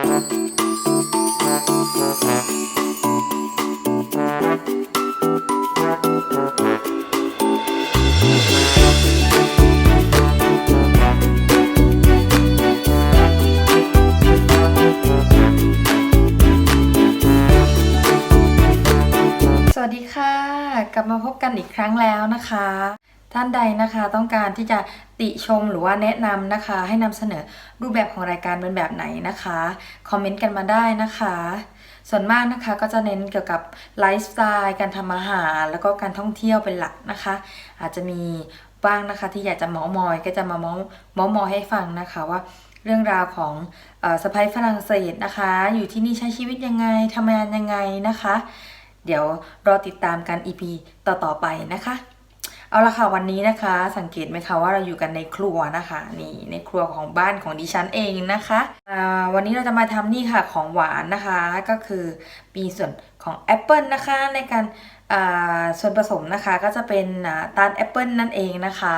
สวัสดีค่ะ กลับมาพบกันอีกครั้งแล้วนะคะ ท่านใดนะคะต้องการที่จะติชมหรือว่าแนะนำนะคะ ให้นำเสนอรูปแบบของรายการเป็นแบบไหนนะคะคอมเมนต์กันมาได้นะคะ ส่วนมากนะคะก็จะเน้นเกี่ยวกับไลฟ์สไตล์การทำอาหาร แล้วก็การท่องเที่ยวเป็นหลักนะคะ อาจจะมีบ้างนะคะที่อยากจะเมาส์มอยก็จะมาเมาส์เมาส์มอยให้ฟังนะคะว่าเรื่องราวของออสไปฝรั่งเศสนะคะ อยู่ที่นี่ใช้ชีวิตยังไงทำงานยังไงนะคะ เดี๋ยวรอติดตามกัน EP ต่อๆไปนะคะ เอาละค่ะวันนี้นะคะ สังเกตไหมคะว่าเราอยู่กันในครัวนะคะนี่ในครัวของบ้านของดิฉันเองนะคะวันนี้เราจะมาทำนี่ค่ะของหวานนะคะ ก็คือมีส่วนของแอปเปิลนะคะในการส่วนผสมนะคะก็จะเป็นตาลแอปเปิลนั่นเองนะคะ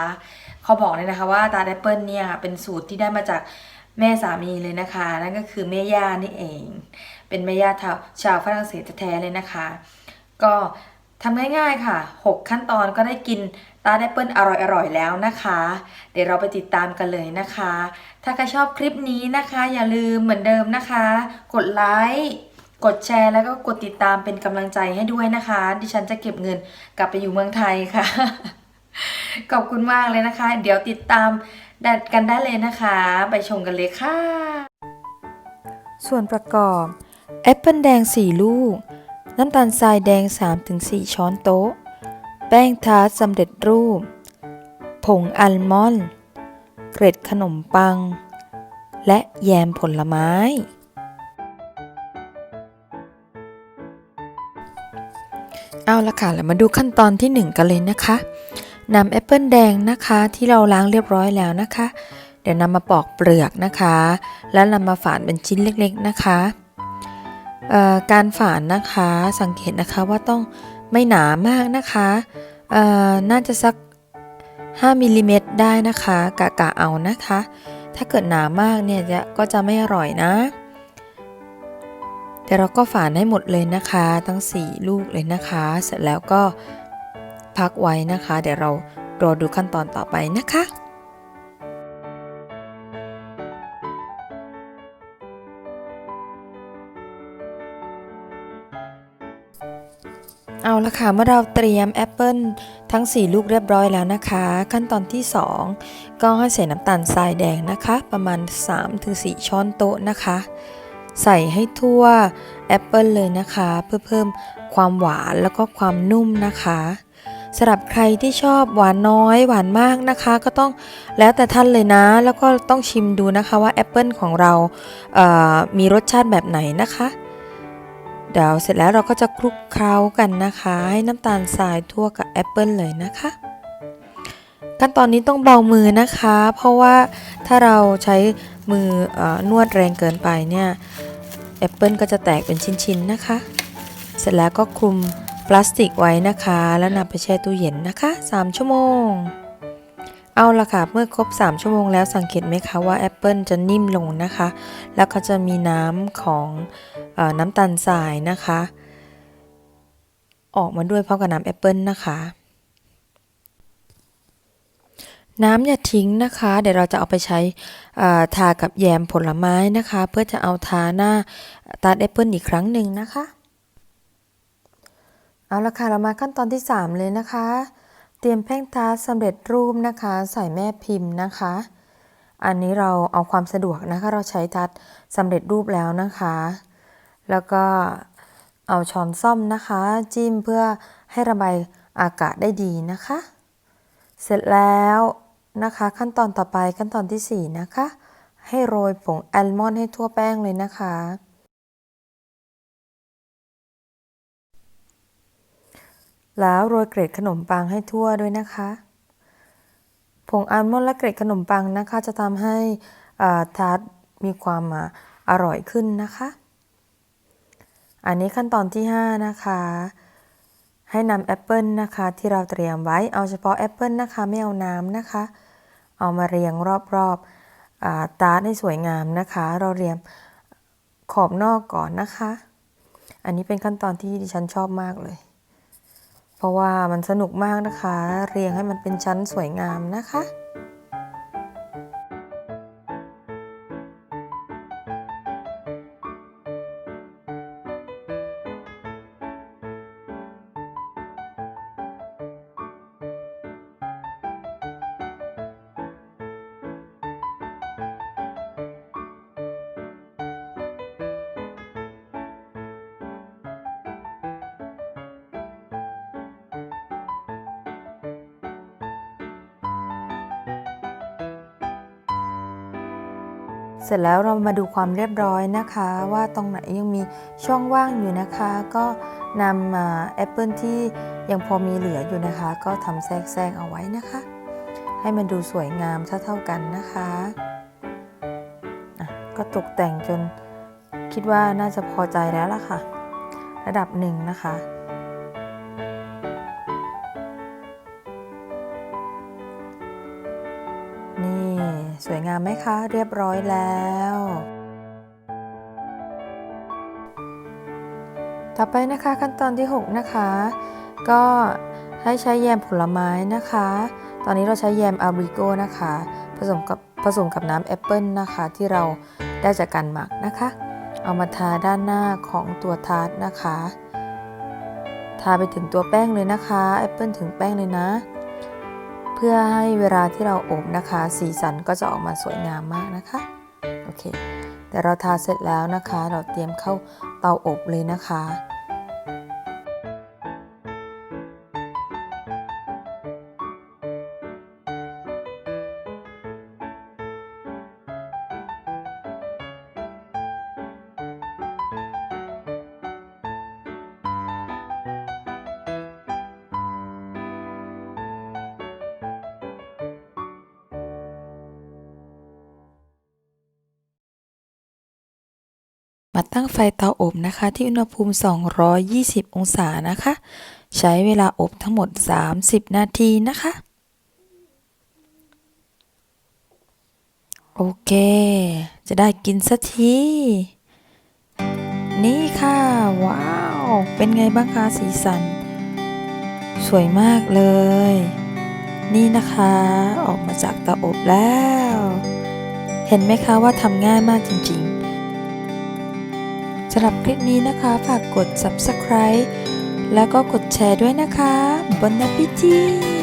เขาบอกเลยนะคะว่าตาลแอปเปิลเนี่ยเป็นสูตรที่ได้มาจากแม่สามีเลยนะคะ นั่นก็คือแม่ย่านี่เอง เป็นแม่ย่าชาวชาวฝรั่งเศสแท้ๆเลยนะคะ ก็ ทำง่ายๆค่ะ 6 ขั้นตอนก็ได้กินตาแอปเปิลอร่อยๆแล้วนะคะ เดี๋ยวเราไปติดตามกันเลยนะคะ ถ้าใครชอบคลิปนี้นะคะ อย่าลืมเหมือนเดิมนะคะ กดไลค์กดแชร์แล้วก็กดติดตามเป็นกำลังใจให้ด้วยนะคะ ดิฉันจะเก็บเงินกลับไปอยู่เมืองไทยค่ะ ขอบคุณมากเลยนะคะ เดี๋ยวติดตามกันได้เลยนะคะ ไปชมกันเลยค่ะ ส่วนประกอบแอปเปิลแดง 4 ลูก น้ำตาลทรายแดง 3-4 ช้อนโต๊ะ แป้งทาร์ตสำเร็จรูป ผงอัลมอนด์ เกร็ดขนมปัง และแยมผลไม้ เอาละค่ะ เรามาดูขั้นตอนที่ 1 กันเลยนะคะนำแอปเปิลแดงนะคะที่เราล้างเรียบร้อยแล้วนะคะ เดี๋ยวนำมาปอกเปลือกนะคะ แล้วนำมาฝานเป็นชิ้นเล็กๆนะคะ การฝานนะคะสังเกตนะคะว่าต้องไม่หนามากนะคะน่าจะสัก 5มิลลิเมตรได้นะคะกะกะเอานะคะ ถ้าเกิดหนามากเนี่ยก็จะไม่อร่อยนะเดี๋ยวเราก็ฝานให้หมดเลยนะคะ ทั้ง 4 ลูกเลยนะคะ เสร็จแล้วก็พักไว้นะคะ เดี๋ยวเรารอดูขั้นตอนต่อไปนะคะ เอาละค่ะ เมื่อเราเตรียมแอปเปิลทั้ง 4 ลูกเรียบร้อยแล้วนะคะ ขั้นตอนที่ 2 ก็ให้ใส่น้ำตาลทรายแดงนะคะ ประมาณ 3-4 ช้อนโต๊ะนะคะ ใส่ให้ทั่วแอปเปิลเลยนะคะ เพื่อเพิ่มความหวานแล้วก็ความนุ่มนะคะสำหรับใครที่ชอบหวานน้อยหวานมากนะคะ ก็ต้องแล้วแต่ท่านเลยนะ แล้วก็ต้องชิมดูนะคะว่าแอปเปิลของเราเอ่อมีรสชาติแบบไหนนะคะ เดี๋ยวเสร็จแล้วเราก็จะคลุกเคล้ากันนะคะ ให้น้ำตาลทรายทั่วกับแอปเปิลเลยนะคะขั้นตอนนี้ต้องเบามือนะคะ เพราะว่าถ้าเราใช้มือออนวดแรงเกินไปเนี่ยแอปเปิลก็จะแตกเป็นชิ้นๆนะคะ เสร็จแล้วก็คลุมพลาสติกไว้นะคะ แล้วนำไปแช่ตู้เย็นนะคะ 3 ชั่วโมง เอาละค่ะ เมื่อครบ 3 ชั่วโมงแล้วสังเกตไหมคะว่าแอปเปิลจะนิ่มลงนะคะ แล้วก็จะมีน้ำของอน้ำตาลทรายนะคะ ออกมาด้วยพร้อมกับน้ำแอปเปิลนะคะ น้ำอย่าทิ้งนะคะ เดี๋ยวเราจะเอาไปใช้ทากับแยมผลไม้นะคะ เพื่อจะเอาทาหน้าตาแอปเปิลอีกครั้งหนึ่งนะคะ เอาละค่ะเรามาขั้นตอนที่ 3 เลยนะคะ เตรียมแป้งทาร์ตสำเร็จรูปนะคะ ใส่แม่พิมพ์นะคะ อันนี้เราเอาความสะดวกนะคะ เราใช้ทัดสำเร็จรูปแล้วนะคะ แล้วก็เอาช้อนซ่อมนะคะ จิ้มเพื่อให้ระบายอากาศได้ดีนะคะ เสร็จแล้วนะคะ ขั้นตอนต่อไปขั้นตอนที่ 4 นะคะ ให้โรยผงแอลมอนด์ให้ทั่วแป้งเลยนะคะ แล้วโรยเกล็ดขนมปังให้ทั่วด้วยนะคะ ผงอัลมอนด์และเกล็ดขนมปังนะคะ จะทำให้ทาร์ตมีความอ่าอร่อยขึ้นนะคะ อันนี้ขั้นตอนที่ 5 นะคะ ให้นำแอปเปิลนะคะ ที่เราเตรียมไว้เอาเฉพาะแอปเปิลนะคะไม่เอาน้ำนะคะ เอามาเรียงรอบๆอ่าตาร์ตให้สวยงามนะคะ เราเรียงขอบนอกก่อนนะคะ อันนี้เป็นขั้นตอนที่ดิฉันชอบมากเลย เพราะว่ามันสนุกมากนะคะ เรียงให้มันเป็นชั้นสวยงามนะคะ เสร็จแล้วเรามาดูความเรียบร้อยนะคะ ว่าตรงไหนยังมีช่องว่างอยู่นะคะ ก็นำมาแอปเปิลที่ยังพอมีเหลืออยู่นะคะ ก็ทำแทรกๆเอาไว้นะคะ ให้มันดูสวยงามเท่าๆกันนะคะะก็ตกแต่งจนคิดว่าน่าจะพอใจแล้วล่ะค่ะ ระดับหนึ่งนะคะามไหมคะ เรียบร้อยแล้ว ต่อไปนะคะขั้นตอนที่ 6 นะคะ ก็ให้ใช้แยมผลไม้นะคะ ตอนนี้เราใช้แยมอาบริโกนะคะ ผสมกับผสมกับน้ำแอปเปิลนะคะ ที่เราได้จากการหมักนะคะ เอามาทาด้านหน้าของตัวทาร์ตนะคะ ทาไปถึงตัวแป้งเลยนะคะแอปเปิลถึงแป้งเลยนะ พื่อให้เวลาที่เราอบนะคะ สีสันก็จะออกมาสวยงามมากนะคะโอเคแต่เราทาเสร็จแล้วนะคะ เราเตรียมเข้าเตาอบเลยนะคะ มาตั้งไฟเตาอบนะคะ ที่อุณหภูมิ 220 องศานะคะ ใช้เวลาอบทั้งหมด 30 นาทีนะคะ โอเค จะได้กินสักที นี่ค่ะ ว้าว เป็นไงบ้างคะสีสัน สวยมากเลย นี่นะคะ ออกมาจากเตาอบแล้ว เห็นไหมคะว่าทำง่ายมากจริง ๆ สำหรับคลิปนี้นะคะ ฝากกด subscribe แล้วก็กดแชร์ด้วยนะคะบนนาพิจี